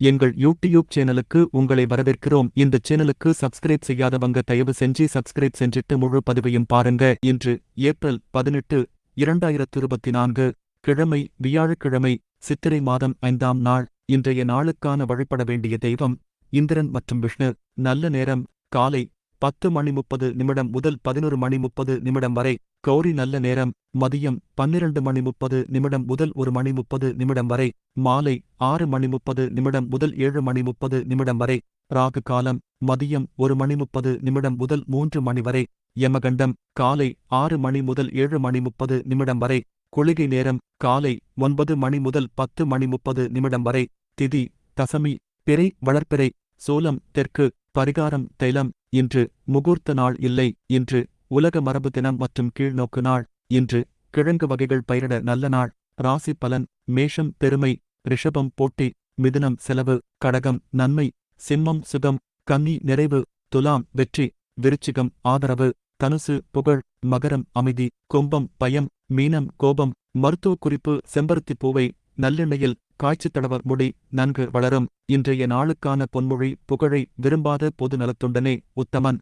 எங்கள் யூடியூப் சேனலுக்கு உங்களை வரவேற்கிறோம். இந்த சேனலுக்கு சப்ஸ்கிரைப் செய்யாதவங்க தயவு செஞ்சு சப்ஸ்கிரைப் செஞ்சிட்டு முழு பதிவையும் பாருங்க. இன்று ஏப்ரல் பதினெட்டு இரண்டாயிரத்து இருபத்தி நான்கு கிழமை வியாழக்கிழமை சித்திரை மாதம் ஐந்தாம் நாள். இன்றைய நாளுக்கான வழிபட வேண்டிய தெய்வம் இந்திரன் மற்றும் விஷ்ணு. நல்ல நேரம் காலை பத்து மணி முப்பது நிமிடம் முதல் பதினொரு மணி முப்பது நிமிடம் வரை கௌரி நல்ல நேரம் மதியம் பன்னிரண்டு மணி முப்பது நிமிடம் முதல் ஒரு மணி முப்பது நிமிடம் வரை மாலை ஆறு மணி முப்பது நிமிடம் முதல் ஏழு மணி முப்பது நிமிடம் வரை ராகு காலம் மதியம் ஒரு மணி முப்பது நிமிடம் முதல் மூன்று மணி வரை யமகண்டம் காலை ஆறு மணி முதல் ஏழு மணி முப்பது நிமிடம் வரை குளிகை நேரம் காலை ஒன்பது மணி முதல் பத்து மணி முப்பது நிமிடம் வரை திதி தசமி பிறை வளர்ப்பிறை சோலம் தெற்கு பரிகாரம் தைலம் இன்று முகூர்த்த நாள் இல்லை இன்று உலக மரபு தினம் மற்றும் கீழ்நோக்கு நாள் இன்று கிழங்கு வகைகள் பயிரிட நல்ல நாள். ராசி பலன் மேஷம் பெருமை ரிஷபம் போட்டி மிதுனம் செலவு கடகம் நன்மை சிம்மம் சுகம் கன்னி நிறைவு துலாம் வெற்றி விருச்சிகம் ஆதரவு தனுசு புகழ் மகரம் அமைதி கும்பம் பயம் மீனம் கோபம் மருத்துவ குறிப்பு செம்பருத்தி பூவை நல்லெண்ணெயில் காய்ச்சி தடவர் முடி நன்கு வளரும். இன்றைய நாளுக்கான பொன்மொழி புகழை விரும்பாத பொது நலத்துண்டனே உத்தமன்.